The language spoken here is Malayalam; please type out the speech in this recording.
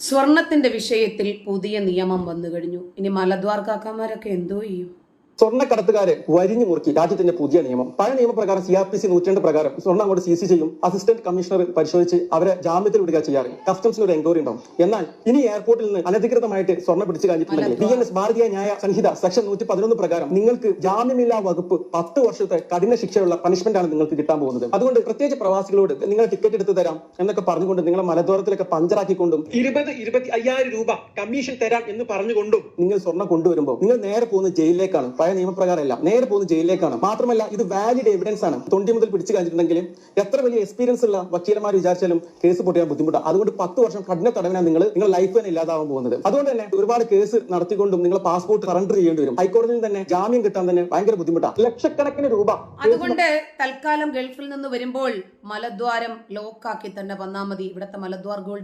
സ്വർണത്തിന്റെ വിഷയത്തിൽ പുതിയ നിയമം വന്നു കഴിഞ്ഞു ഇനി മലദ്വാർ കാക്കാമാരൊക്കെ എന്തോ ചെയ്യും? സ്വർണക്കടത്തുകാരെ വരിഞ്ഞു മുറുക്കി. രാജ്യത്തിന്റെ പുതിയ നിയമം. പഴയ നിയമപ്രകാരം സി ആർ പി സി നൂറ്റിരണ്ട് പ്രകാരം സ്വർണം അങ്ങോട്ട് സി സി ചെയ്യും. അസിസ്റ്റന്റ് കമ്മീഷണർ പരിശോധിച്ച് അവരെ ജാമ്യത്തിൽ വിടുക ചെയ്യാറ്. കസ്റ്റംസിന് ഒരു എൻക്വയറി ഉണ്ടാവും. എന്നാൽ ഇനി എയർപോർട്ടിൽ നിന്ന് അനധികൃതമായിട്ട് സ്വർണം പിടിച്ചു കഴിഞ്ഞിട്ടുണ്ടെങ്കിൽ ബി എൻ എസ് ഭാരതീയ ന്യായ സംഹിത സെക്ഷൻ നൂറ്റി പതിനൊന്ന് പ്രകാരം നിങ്ങൾക്ക് ജാമ്യമില്ലാ വകുപ്പ് പത്ത് വർഷത്തെ കഠിന ശിക്ഷയുള്ള പണിഷ്മെന്റ് ആണ് നിങ്ങൾക്ക് കിട്ടാൻ പോകുന്നത്. അതുകൊണ്ട് പ്രത്യേകിച്ച് പ്രവാസികളോട് നിങ്ങൾ ടിക്കറ്റ് എടുത്ത് തരാം എന്നൊക്കെ പറഞ്ഞുകൊണ്ട് നിങ്ങളെ മലദ്വാരത്തിലൊക്കെ പഞ്ചറാക്കിക്കൊണ്ടും ഇരുപത് ഇരുപത്തി അയ്യായിരം രൂപ കമ്മീഷൻ തരാം എന്ന് പറഞ്ഞുകൊണ്ടും നിങ്ങൾ സ്വർണം കൊണ്ടുവരുമ്പോൾ നിങ്ങൾ നേരെ പോകുന്ന ജയിലിലേക്കാണ്. പഴയ നിയമപ്രകാരമല്ല. നേരെ പോകുന്ന ജയിലിലേക്കാണ്. മാത്രമല്ല ഇത് വാലിഡ് എവിഡൻസ് ആണ്. തൊണ്ടി മുതൽ പിടിച്ചു കഴിഞ്ഞിട്ടുണ്ടെങ്കിൽ എത്ര വലിയ എക്സ്പീരിയൻസ് ഉള്ള വക്കീലന്മാർ വിചാരിച്ചാലും കേസ് പൊട്ടിയാൻ ബുദ്ധിമുട്ടാണ് അതുകൊണ്ട് പത്ത് വർഷം കഠിന തടവിനാണ് നിങ്ങൾ നിങ്ങൾ ലൈഫ് തന്നെ ഇല്ലാതാവാൻ പോകുന്നത്. അതുകൊണ്ട് തന്നെ ഒരുപാട് കേസ് നടത്തിക്കൊണ്ടും നിങ്ങൾ പാസ്പോർട്ട് സറണ്ടർ ചെയ്യേണ്ടി വരും. ഹൈക്കോടതിയിൽ തന്നെ ജാമ്യം കിട്ടാൻ തന്നെ ഭയങ്കര ബുദ്ധിമുട്ടാണ് ലക്ഷക്കണക്കിന് രൂപ. അതുകൊണ്ട് തൽക്കാലം ഗൾഫിൽ നിന്ന് വരുമ്പോൾ മലദ്വാരം ലോക്കാക്കി തന്നെ വന്നാൽ മതി. ഇവിടുത്തെ മലദ്വാർ ഗോൾഡ്